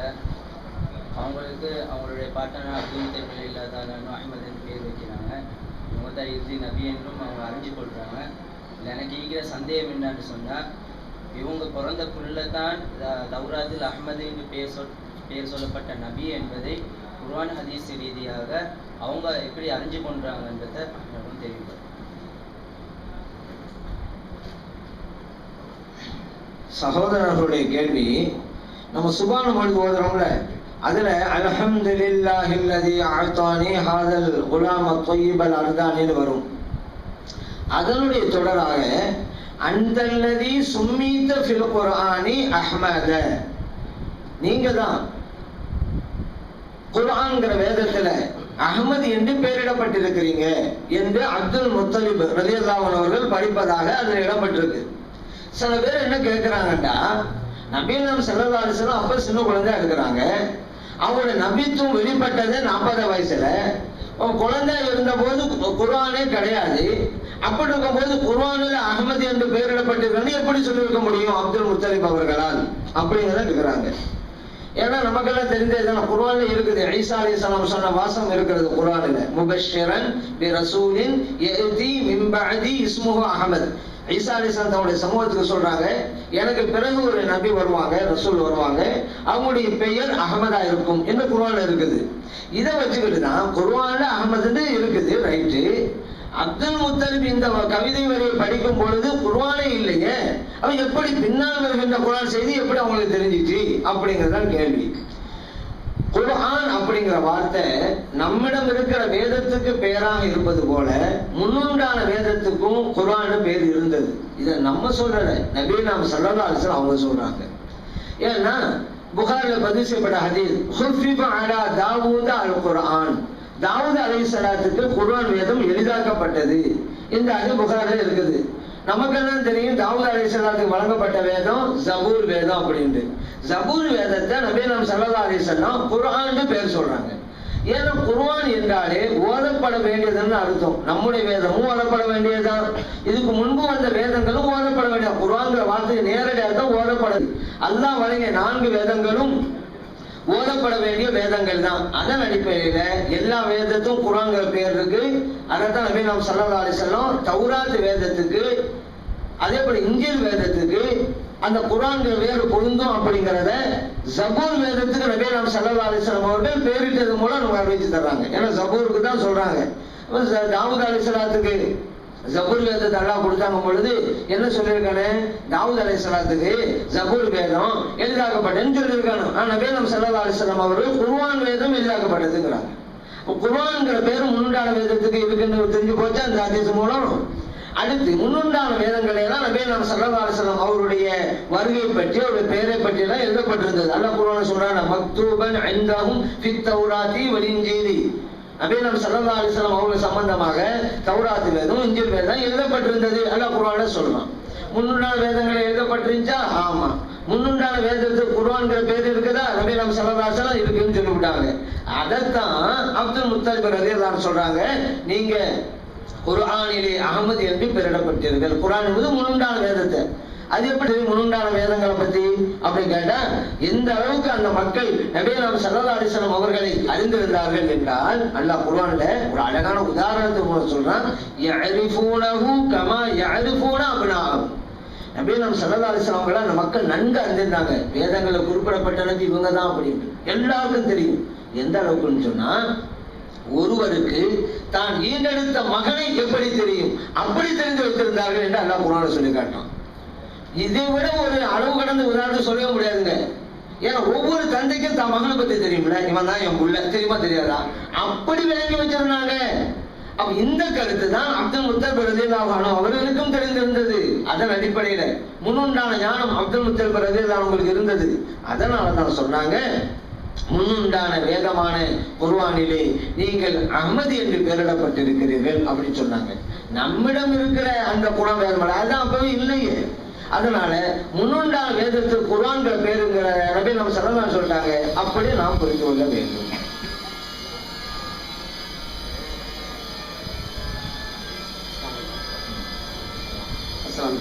இருக்காங்க அவங்களுக்கு அவங்களுடைய பாட்டனா அப்துல் தமிழ் இல்லாதாலும் அஹமதுன்னு பேர் வைக்கிறாங்க. இவங்க தான் இறுதி நபி என்றும் அவங்க அறிஞ்சு கொள்கிறாங்க இதில் எனக்கு இருக்கிற சந்தேகம் என்னன்னு சொன்னால் இவங்க பிறந்த புள்ளத்தான் தான் தௌராத்தில் என்று பேர் சொல் பேர் சொல்லப்பட்ட நபி என்பதை குர்வான் ஹதீஸ் ரீதியாக அவங்க எப்படி அறிஞ்சு கொண்டாங்கன்றதை எனக்கு தெரியும். சகோதரர்களுடைய கேள்வி நம்ம சுபான மொழி ஓதுறோம்ல அதுல அல்ஹம்துலில்லாஹி அல்லதி ஆத்தானி ஹாதல் குலாம தொய்யிபல் அர்தானின்னு வரும். அதனுடைய தொடராக அந்தல்லதி சும்மீத ஃபில் குர்ஆனி அஹ்மத. நீங்க தான் குர்ஆன்ங்கிற வேதத்துல அகமது என்று பெயரிடப்பட்டிருக்கிறீங்க என்று அப்துல் முத்தலிப் ரலியல்லாஹு அவர்கள் படிப்பதாக அதில் இடம்பெற்றிருக்கு. சில பேர் என்ன கேட்கிறாங்கன்னா நபீனம் செல்லதாரிசனும் அலிஸ்லாம் அப்ப சின்ன குழந்தையா இருக்கிறாங்க. அவங்களோட நபித்துவம் வெளிப்பட்டது நாற்பது வயசுல. குழந்தை இருந்த இருந்தபோது குர்வானே கிடையாது. அப்படி இருக்கும்போது குர்வானில் அகமது என்று பெயரிடப்பட்டிருக்கன்னு எப்படி சொல்லியிருக்க முடியும் அப்துல் முத்தலிப் அவர்களால்? அப்படிங்கிறத இருக்கிறாங்க ஏன்னா நமக்கெல்லாம் தெரிஞ்சது குரான் இருக்குது. ஐசா அலி சலாம் சொன்ன வாசம் இருக்கிறது குர்ஆன்ல. முபஷரன் பி ரசூலின் எதி மின் பஅதி அகமது ஐசா அலி சலாம் தன்னுடைய சமூகத்துக்கு சொல்றாங்க எனக்கு பிறகு ஒரு நபி வருவாங்க ரசூல் வருவாங்க. அவங்களுடைய பெயர் அகமதா இருக்கும். என்று குரான் இருக்குது. இதை வச்சுக்கிட்டு தான் குர்ஆன்ல அகமதுன்னு இருக்குது ரைட்டு. அப்துல் முத்தலிப் இந்த கவிதை வரியை படிக்கும் பொழுது குர்ஆனே இல்லையே. அவன் எப்படி பின்னால் வருகின்ற குரான் செய்தி எப்படி அவங்களுக்கு தெரிஞ்சிச்சு? அப்படிங்கறதுதான் கேள்வி. குர்ஆன் அப்படிங்கிற வார்த்தை நம்மிடம் இருக்கிற வேதத்துக்கு பெயராக இருப்பது போல முன்னுண்டான வேதத்துக்கும் குர்ஆன் பேர் இருந்தது. இதை நம்ம சொல்லல நபீர் நாம் சொல்லலாம் அவங்க சொல்றாங்க. ஏன்னா புகாரில் பதிவு செய்யப்பட்ட ஹதீஸ் ஹுஃபிப அலா தாவூத அல் குர்ஆன். தாவூத் அலைசலுக்கு குர்வான் வேதம் எளிதாக்கப்பட்டது. இந்த அது புகாரில் இருக்குது. நமக்கெல்லாம் தெரியும்? தாவூத் அலைஹிஸ்ஸலாத்துக்கு வழங்கப்பட்ட வேதம் ஜபூர் வேதம் அப்படின்ட்டு. ஜபூர் வேதத்தை நபி நாம் சல்லா அலைஹி வஸல்லம் பேர் சொல்றாங்க. ஏன்னா குர்வான் என்றாலே ஓதப்பட வேண்டியதுன்னு அர்த்தம். நம்முடைய வேதமும் ஓதப்பட வேண்டியதுதான். இதுக்கு முன்பு வந்த வேதங்களும் ஓதப்பட வேண்டியது குர்வான்கிற வார்த்தை நேரடியாக தான் ஓதப்படுது. அல்லாஹ் வழங்கிய நான்கு வேதங்களும் ஓதப்பட வேண்டிய வேதங்கள் தான். அதன் அடிப்படையில எல்லா வேதத்தும் குரான்கிற பேர் இருக்கு. அதைத்தான் நபி நாம் சல்லல்லாஹு அலைஹி தௌராத் வேதத்துக்கு அதே போல இஞ்சில் வேதத்துக்கு அந்த குரான்கிற வேறு பொருந்தும் அப்படிங்கிறத ஜபூர் வேதத்துக்கு நபி நாம் சல்லல்லாஹு அவர்கள் பேரிட்டது மூலம் நம்ம அறிவிச்சு தர்றாங்க. ஏன்னா ஜபூருக்கு தான் சொல்றாங்க. அப்ப தாவூத் ஜபூர் வேதத்தை அல்லாஹ் கொடுத்தாங்க பொழுது என்ன சொல்லியிருக்கானே? தாவூத் சலாத்துக்கு ஜபூர் வேதம் எளிதாக்கப்பட்டதுன்னு சொல்லியிருக்கானு. ஆனா வேதம் சல்லா அலிஸ்லாம் அலைஹி வஸல்லம் அவர்கள் வேதம் எளிதாக்கப்பட்டதுங்கிறாங்க குர்வான்ங்கிற பேரும் பேரு முன்னுண்டான வேதத்துக்கு இருக்குன்னு தெரிஞ்சு போச்சு? அந்த அதிசம் மூலம். அடுத்து முன்னுண்டான வேதங்களை எல்லாம் நபே நாம் சல்லல்லாஹு அவருடைய வருகை பற்றி அவருடைய பெயரை பற்றி எல்லாம் எழுதப்பட்டிருந்தது. அல்ல குருவான சொல்றாங்க மக்தூபன் ஐந்தாகும் ஃபித் தௌராத்தி நபீனம் சல்லா அலிஸ்லாம் அவங்க சம்பந்தமாக தௌராத் வேதம் இன்ஜில் வேதம் எழுதப்பட்டிருந்தது. அல்லாஹ் குர்ஆன்ல சொல்றான். முன்னுண்டான வேதங்களை எழுதப்பட்டிருந்துச்சா ஆமா. முன்னுண்டான வேதத்துக்கு குர்ஆன்ங்கிற பேர் இருக்குதா? நபீனம் நாம் இருக்குன்னு சொல்லிவிட்டாங்க அதைத்தான் அப்துல் முத்தலிப் ரதியதான் சொல்றாங்க. நீங்க குரானிலே அகமது என்று பெயரிடப்பட்டீர்கள். குரான் என்பது முன்னுண்டான வேதத்தை. அது எப்படி? முன்னுண்டான வேதங்களை பத்தி அப்படி கேட்டா எந்த அளவுக்கு அந்த மக்கள் நபி சரதாரிசனம் அவர்களை அறிந்திருந்தார்கள் என்றால் அல்லாஹ் குர்வான்ல ஒரு அழகான உதாரணத்தை மூலம் சொல்றான். யஅரிஃபூனஹு கமா யஅரிஃபூன அப்னாஹும் நபீனம் நாம் சல்லல்லாஹு அந்த மக்கள் நன்கு அறிந்திருந்தாங்க. வேதங்களில் குறிப்பிடப்பட்டனது இவங்க தான் அப்படின்னு எல்லாருக்கும் தெரியும். எந்த அளவுக்குன்னு சொன்னா ஒருவருக்கு தான் ஈண்டெடுத்த மகனை எப்படி தெரியும்? அப்படி தெரிந்து வைத்திருந்தார்கள் என்று அல்லாஹ் குர்ஆன்ல சொல்லி காட்டான் இதை விட ஒரு அளவு கடந்த உதாரணத்தை சொல்லவே முடியாதுங்க. ஏன்னா ஒவ்வொரு தந்தைக்கும் தான் மகனை பத்தி தெரியும்ல? இவன் தான் என் புள்ள. தெரியுமா தெரியாதா? அப்படி விளங்கி வச்சிருந்தாங்க. அப்ப இந்த கருத்து தான் அப்துல் முத்தல் ரலியல்லாஹு அவர்களுக்கும் தெரிந்திருந்தது. அதன் அடிப்படையில முன்னுண்டான ஞானம் அப்துல் முத்தல் ரலியல்லாஹு அவங்களுக்கு இருந்தது. அதனால தான் சொன்னாங்க முன்னுண்டான வேதமான குர்ஆனிலே நீங்கள் அகமதி என்று பெயரிடப்பட்டிருக்கிறீர்கள் அப்படின்னு சொன்னாங்க. நம்மிடம் இருக்கிற அந்த குணம் வேதமல்ல அதுதான் அப்பவே இல்லையே. அதனால முன்னுண்டான வேதத்து குரான்கள் பேருங்கிற நபி நம்ம சரதான் சொல்லிட்டாங்க அப்படி நாம் புரிந்து கொள்ள வேண்டும். அஸ்லாம்